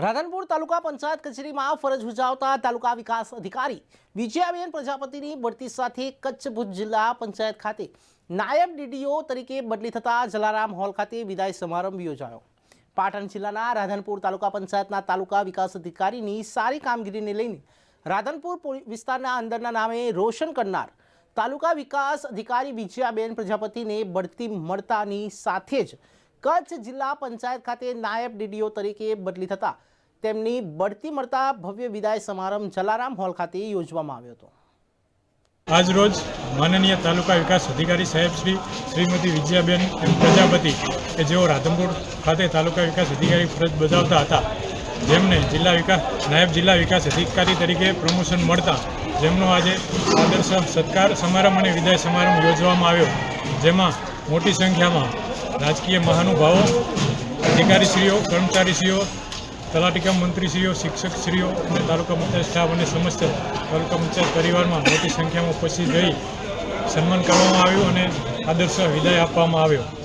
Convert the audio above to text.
રાધનપુર તાલુકા પંચાયત કચેરીમાં ફરજ બજાવતા તાલુકા વિકાસ અધિકારી વિજયાબેન પ્રજાપતિની બઢતી સાથે કચ્છ ભુજ જિલ્લા પંચાયત ખાતે નાયબ ડીડીઓ તરીકે બદલી થતા જલારામ હોલ ખાતે વિદાય સમારંભ યોજાયો. પાટણ જિલ્લાના રાધનપુર તાલુકા પંચાયતના તાલુકા વિકાસ અધિકારીની સારી કામગીરીને લઈને રાધનપુર વિસ્તારના અંદરના નામે રોશન કરનાર તાલુકા વિકાસ અધિકારી વિજયાબેન પ્રજાપતિને બઢતી મળતાની સાથે જ કચ્છ જિલ્લા પંચાયત ખાતે નાયબ ડીડીઓ તરીકે બદલી થતા તેમની બઢતી મળતા ભવ્ય વિદાય સમારંભ જલારામ હોલ ખાતે યોજવામાં આવ્યો હતો. આજરોજ માનનીય તાલુકા વિકાસ અધિકારી સાહેબ શ્રી શ્રીમતી વિજયાબેન એમ પ્રજાપતિ કે જેઓ રાધનપુર ખાતે તાલુકા વિકાસ અધિકારી ફરજ બજાવતા હતા, જેમને જિલ્લા વિકાસ, નાયબ જિલ્લા વિકાસ અધિકારી તરીકે પ્રમોશન મળતા જેમનો આજે આદર્શ સત્કાર સમારંભ અને વિદાય સમારંભ યોજવામાં આવ્યો, જેમાં મોટી સંખ્યામાં રાજકીય મહાનુભાવો, અધિકારીશ્રીઓ, કર્મચારીશ્રીઓ તલાટીકા મંત્રીશ્રીઓ, શિક્ષકશ્રીઓ અને તાલુકા પંચાયત સ્ટાફ અને સમસ્ત તાલુકા પંચાયત પરિવારમાં મોટી સંખ્યામાં ઉપસ્થિત રહી સન્માન કરવામાં આવ્યું અને આદર્શ વિદાય આપવામાં આવ્યો.